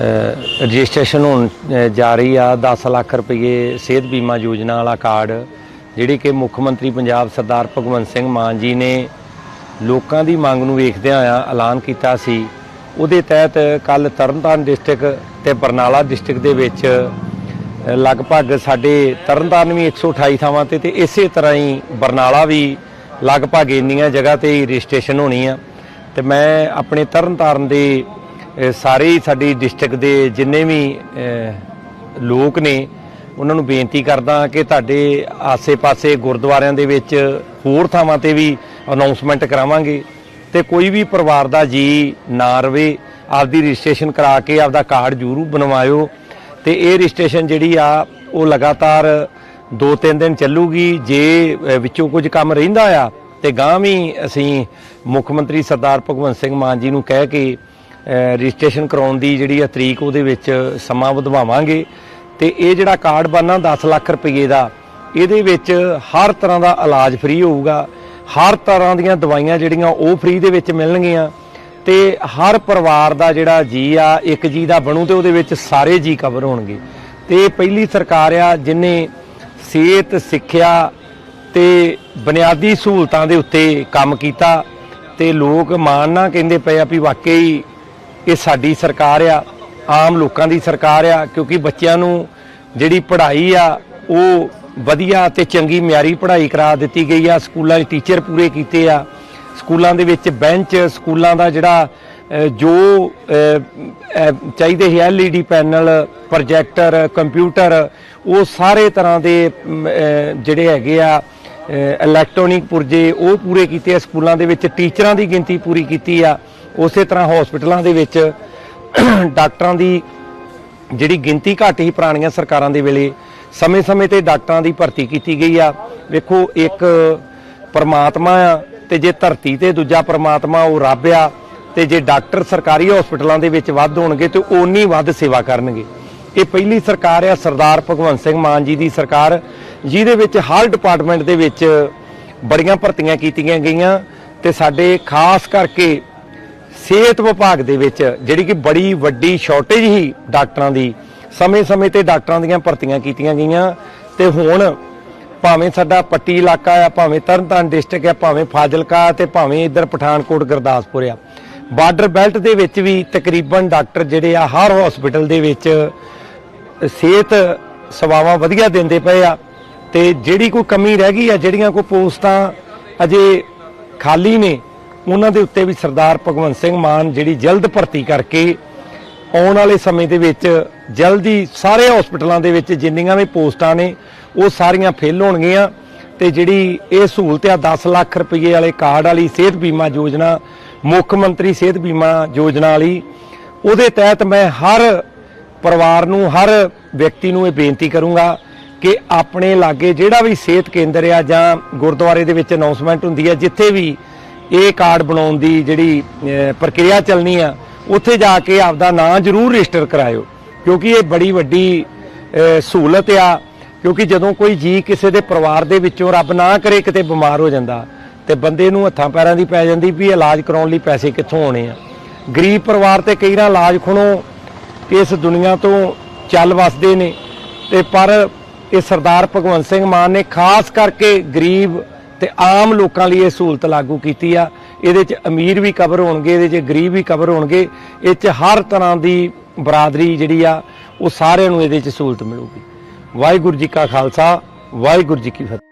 Registration ਹੋਣ ਜਾ ਰਹੀ ਆ 10 ਲੱਖ ਰੁਪਏ ਸਿਹਤ ਬੀਮਾ ਯੋਜਨਾ ਵਾਲਾ ਕਾਰਡ, ਜਿਹੜੀ ਕਿ ਮੁੱਖ ਮੰਤਰੀ ਪੰਜਾਬ ਸਰਦਾਰ ਭਗਵੰਤ ਸਿੰਘ ਮਾਨ ਜੀ ਨੇ ਲੋਕਾਂ ਦੀ ਮੰਗ ਨੂੰ ਵੇਖਦਿਆਂ ਆ, ਐਲਾਨ ਕੀਤਾ ਸੀ। ਉਹਦੇ ਤਹਿਤ ਕੱਲ ਤਰਨਤਾਰਨ ਡਿਸਟ੍ਰਿਕਟ ਤੇ ਬਰਨਾਲਾ ਡਿਸਟ੍ਰਿਕਟ ਦੇ ਵਿੱਚ ਲਗਭਗ ਸਾਡੇ ਤਰਨਤਾਰਨ ਵੀ 128 ਥਾਵਾਂ ਤੇ ਤੇ ਇਸੇ ਤਰ੍ਹਾਂ ਹੀ ਬਰਨਾਲਾ ਵੀ ਲਗਭਗ ਇੰਨੀਆਂ ਜਗ੍ਹਾ ਤੇ ਹੀ ਰਜਿਸਟ੍ਰੇਸ਼ਨ ਹੋਣੀ ਆ। ਤੇ ਮੈਂ ਆਪਣੇ ਤਰਨਤਾਰਨ ਦੇ ਸਾਰੇ ਸਾਡੀ ਡਿਸਟ੍ਰਿਕਟ ਦੇ ਜਿੰਨੇ ਵੀ ਲੋਕ ਨੇ, ਉਹਨਾਂ ਨੂੰ ਬੇਨਤੀ ਕਰਦਾ ਕਿ ਤੁਹਾਡੇ ਆਸੇ-ਪਾਸੇ ਗੁਰਦੁਆਰਿਆਂ ਦੇ ਵਿੱਚ ਹੋਰ ਥਾਵਾਂ ਤੇ ਵੀ ਅਨਾਉਂਸਮੈਂਟ ਕਰਾਵਾਂਗੇ ਤੇ ਕੋਈ ਵੀ ਪਰਿਵਾਰ ਦਾ ਜੀ ਨਾ ਰਵੇ, ਆਪਦੀ ਰਜਿਸਟ੍ਰੇਸ਼ਨ ਕਰਾ ਕੇ ਆਪਦਾ ਕਾਰਡ ਜ਼ਰੂਰ ਬਣਵਾਇਓ ਤੇ ਇਹ ਰਜਿਸਟ੍ਰੇਸ਼ਨ ਜਿਹੜੀ ਆ, ਉਹ ਲਗਾਤਾਰ 2-3 ਦਿਨ ਚੱਲੂਗੀ, ਜੇ ਵਿੱਚੋਂ ਕੁਝ ਕੰਮ ਰਹਿੰਦਾ ਆ ਤੇ ਗਾਂ ਵੀ ਅਸੀਂ ਮੁੱਖ ਮੰਤਰੀ ਸਰਦਾਰ ਭਗਵੰਤ ਸਿੰਘ ਮਾਨ ਜੀ ਨੂੰ ਕਹਿ ਕੇ ਰਜਿਸਟ੍ਰੇਸ਼ਨ ਕਰਾਉਣ ਦੀ ਜਿਹੜੀ ਆ ਤਰੀਕ ਉਹਦੇ ਵਿੱਚ ਸਮਾਂ ਵਧਵਾਵਾਂਗੇ। ਤੇ ਇਹ ਜਿਹੜਾ ਕਾਰਡ ਬਣਨਾ 10 ਲੱਖ ਰੁਪਏ ਦਾ, ਇਹਦੇ ਵਿੱਚ ਹਰ ਤਰ੍ਹਾਂ ਦਾ ਇਲਾਜ ਫ੍ਰੀ ਹੋਊਗਾ। ਹਰ ਤਰ੍ਹਾਂ ਦੀਆਂ ਦਵਾਈਆਂ ਜਿਹੜੀਆਂ ਉਹ ਫ੍ਰੀ ਦੇ ਵਿੱਚ ਮਿਲਣਗੀਆਂ। ਤੇ ਹਰ ਪਰਿਵਾਰ ਦਾ ਜਿਹੜਾ ਜੀ ਆ, ਇੱਕ ਜੀ ਦਾ ਬਣੂ ਤੇ ਉਹਦੇ ਵਿੱਚ ਸਾਰੇ ਜੀ ਕਵਰ ਹੋਣਗੇ। ਤੇ ਪਹਿਲੀ ਸਰਕਾਰ ਆ, ਜਿਨੇ ਸਿਹਤ, ਸਿੱਖਿਆ ਤੇ ਬੁਨਿਆਦੀ ਸਹੂਲਤਾਂ ਦੇ ਉੱਤੇ ਕੰਮ ਕੀਤਾ, ਤੇ ਲੋਕ ਮਾਣ ਨਾਲ ਕਹਿੰਦੇ ਪਏ ਆ ਵੀ ਵਾਕਈ ਕਿ ਸਾਡੀ ਸਰਕਾਰ ਆ ਆਮ ਲੋਕਾਂ ਦੀ ਸਰਕਾਰ ਆ ਕਿਉਂਕਿ ਬੱਚਿਆਂ ਨੂੰ ਜਿਹੜੀ ਪੜ੍ਹਾਈ ਆ ਉਹ ਵਧੀਆ ਤੇ ਚੰਗੀ ਮਿਆਰੀ ਪੜ੍ਹਾਈ ਕਰਾ ਦਿੱਤੀ ਗਈ ਆ ਸਕੂਲਾਂ 'ਚ ਟੀਚਰ ਪੂਰੇ ਕੀਤੇ ਆ ਸਕੂਲਾਂ ਦੇ ਵਿੱਚ ਬੈਂਚ ਸਕੂਲਾਂ ਦਾ ਜਿਹੜਾ ਜੋ ਅ, ਅ, ਚਾਹੀਦੇ ਸੀ ਐਲਈਡੀ ਪੈਨਲ ਪ੍ਰੋਜੈਕਟਰ ਕੰਪਿਊਟਰ ਉਹ ਸਾਰੇ ਤਰ੍ਹਾਂ ਦੇ ਜਿਹੜੇ ਹੈਗੇ ਆ ਇਲੈਕਟ੍ਰੋਨਿਕ ਪੁਰਜੇ ਉਹ ਪੂਰੇ ਕੀਤੇ ਆ ਸਕੂਲਾਂ ਦੇ ਵਿੱਚ ਟੀਚਰਾਂ ਦੀ ਗਿਣਤੀ ਪੂਰੀ ਕੀਤੀ ਆ ਉਸੇ ਤਰ੍ਹਾਂ ਹਸਪੀਟਲਾਂ ਦੇ ਵਿੱਚ ਡਾਕਟਰਾਂ ਦੀ ਜਿਹੜੀ ਗਿਣਤੀ ਘੱਟ ਸੀ ਪੁਰਾਣੀਆਂ ਸਰਕਾਰਾਂ ਦੇ ਵੇਲੇ ਸਮੇਂ-ਸਮੇਂ ਤੇ ਡਾਕਟਰਾਂ ਦੀ ਭਰਤੀ ਕੀਤੀ ਗਈ ਆ। ਵੇਖੋ, ਇੱਕ ਪਰਮਾਤਮਾ ਆ ਤੇ ਜੇ ਧਰਤੀ ਤੇ ਦੂਜਾ ਪਰਮਾਤਮਾ ਉਹ ਰੱਬ ਆ ਤੇ ਜੇ ਡਾਕਟਰ ਸਰਕਾਰੀ ਹਸਪੀਟਲਾਂ ਦੇ ਵਿੱਚ ਵੱਧ ਹੋਣਗੇ ਤੇ ਓਨੀ ਵੱਧ ਸੇਵਾ ਕਰਨਗੇ। ਇਹ ਪਹਿਲੀ ਸਰਕਾਰ ਆ, ਸਰਦਾਰ ਭਗਵੰਤ ਸਿੰਘ ਮਾਨ ਜੀ ਦੀ ਸਰਕਾਰ, ਜਿਹਦੇ ਵਿੱਚ ਹਰ ਡਿਪਾਰਟਮੈਂਟ ਦੇ ਵਿੱਚ ਬੜੀਆਂ ਭਰਤੀਆਂ ਕੀਤੀਆਂ ਗਈਆਂ ਤੇ ਸਾਡੇ ਖਾਸ ਕਰਕੇ ਸਿਹਤ ਵਿਭਾਗ ਦੇ ਵਿੱਚ ਜਿਹੜੀ ਕਿ ਬੜੀ ਵੱਡੀ ਸ਼ਾਰਟੇਜ ਹੀ ਡਾਕਟਰਾਂ ਦੀ, ਸਮੇਂ-ਸਮੇਂ ਤੇ ਡਾਕਟਰਾਂ ਦੀਆਂ ਭਰਤੀਆਂ ਕੀਤੀਆਂ ਗਈਆਂ ਤੇ ਹੁਣ ਭਾਵੇਂ ਸਾਡਾ ਪੱਟੀ ਇਲਾਕਾ ਆ, ਭਾਵੇਂ ਤਰਨਤਾਰਨ ਡਿਸਟ੍ਰਿਕਟ ਆ, ਭਾਵੇਂ ਫਾਜ਼ਿਲਕਾ ਤੇ ਭਾਵੇਂ ਇੱਧਰ ਪਠਾਨਕੋਟ, ਗੁਰਦਾਸਪੁਰ ਆ, ਬਾਰਡਰ ਬੈਲਟ ਦੇ ਵਿੱਚ ਵੀ ਤਕਰੀਬਨ ਡਾਕਟਰ ਜਿਹੜੇ ਆ ਹਰ ਹਸਪੀਟਲ ਦੇ ਵਿੱਚ ਸਿਹਤ ਸੇਵਾਵਾਂ ਵਧੀਆ ਦਿੰਦੇ ਪਏ ਆ ਤੇ ਜਿਹੜੀ ਕੋਈ ਕਮੀ ਰਹਿ ਗਈ ਆ, ਜਿਹੜੀਆਂ ਕੋਈ ਪੋਸਟਾਂ ਅਜੇ ਖਾਲੀ ਨੇ ਉਹਨਾਂ ਦੇ ਉੱਤੇ ਵੀ ਸਰਦਾਰ ਭਗਵੰਤ ਸਿੰਘ ਮਾਨ ਜਿਹੜੀ ਜਲਦ ਭਰਤੀ ਕਰਕੇ ਆਉਣ ਵਾਲੇ ਸਮੇਂ ਦੇ ਵਿੱਚ ਜਲਦੀ ਸਾਰੇ ਹਸਪੀਟਲਾਂ ਦੇ ਵਿੱਚ ਜਿੰਨੀਆਂ ਵੀ ਪੋਸਟਾਂ ਨੇ, ਉਹ ਸਾਰੀਆਂ ਫਿਲ ਹੋਣਗੀਆਂ ਤੇ ਜਿਹੜੀ ਇਹ ਸਹੂਲਤ ਆ 10 ਲੱਖ ਰੁਪਏ ਵਾਲੇ ਕਾਰਡ ਵਾਲੀ ਸਿਹਤ ਬੀਮਾ ਯੋਜਨਾ, ਮੁੱਖ ਮੰਤਰੀ ਸਿਹਤ ਬੀਮਾ ਯੋਜਨਾ ਵਾਲੀ, ਉਹਦੇ ਤਹਿਤ ਮੈਂ ਹਰ ਪਰਿਵਾਰ ਨੂੰ, ਹਰ ਵਿਅਕਤੀ ਨੂੰ ਇਹ ਬੇਨਤੀ ਕਰੂੰਗਾ ਕਿ ਆਪਣੇ ਲਾਗੇ ਜਿਹੜਾ ਵੀ ਸਿਹਤ ਕੇਂਦਰ ਆ ਜਾਂ ਗੁਰਦੁਆਰੇ ਦੇ ਵਿੱਚ ਅਨਾਉਂਸਮੈਂਟ ਹੁੰਦੀ ਹੈ ਜਿੱਥੇ ਵੀ ਇਹ ਕਾਰਡ ਬਣਾਉਣ ਦੀ ਜਿਹੜੀ ਪ੍ਰਕਿਰਿਆ ਚੱਲਣੀ ਆ, ਉੱਥੇ ਜਾ ਕੇ ਆਪਦਾ ਨਾਂ ਜ਼ਰੂਰ ਰਜਿਸਟਰ ਕਰਾਇਓ। ਕਿਉਂਕਿ ਇਹ ਬੜੀ ਵੱਡੀ ਸਹੂਲਤ ਆ। ਕਿਉਂਕਿ ਜਦੋਂ ਕੋਈ ਜੀ ਕਿਸੇ ਦੇ ਪਰਿਵਾਰ ਦੇ ਵਿੱਚੋਂ ਰੱਬ ਨਾ ਕਰੇ, ਕਿਤੇ ਬਿਮਾਰ ਹੋ ਜਾਂਦਾ, ਤੇ ਬੰਦੇ ਨੂੰ ਹੱਥਾਂ ਪੈਰਾਂ ਦੀ ਪੈ ਜਾਂਦੀ ਵੀ ਇਲਾਜ ਕਰਾਉਣ ਲਈ ਪੈਸੇ ਕਿੱਥੋਂ ਆਉਣੇ ਆ। ਗਰੀਬ ਪਰਿਵਾਰ ਤੇ ਕਈ ਵਾਰ ਇਲਾਜ ਖੁਣੋ, ਇਸ ਦੁਨੀਆ ਤੋਂ ਚੱਲ ਵਸਦੇ ਨੇ। ਤੇ ਪਰ ਇਹ ਸਰਦਾਰ ਭਗਵੰਤ ਸਿੰਘ ਮਾਨ ਨੇ ਖਾਸ ਕਰਕੇ ਗਰੀਬ ਤੇ ਆਮ ਲੋਕਾਂ ਲਈ ਇਹ ਸਹੂਲਤ ਲਾਗੂ ਕੀਤੀ ਆ। ਇਹਦੇ 'ਚ ਅਮੀਰ ਵੀ ਕਵਰ ਹੋਣਗੇ, ਇਹਦੇ 'ਚ ਗਰੀਬ ਵੀ ਕਵਰ ਹੋਣਗੇ। ਇਹ 'ਚ ਹਰ ਤਰ੍ਹਾਂ ਦੀ ਬਰਾਦਰੀ ਜਿਹੜੀ ਆ, ਉਹ ਸਾਰਿਆਂ ਨੂੰ ਇਹਦੇ 'ਚ ਸਹੂਲਤ ਮਿਲੂਗੀ। ਵਾਹਿਗੁਰੂ ਜੀ ਕਾ ਖਾਲਸਾ, ਵਾਹਿਗੁਰੂ ਜੀ ਕੀ ਫਤਿਹ।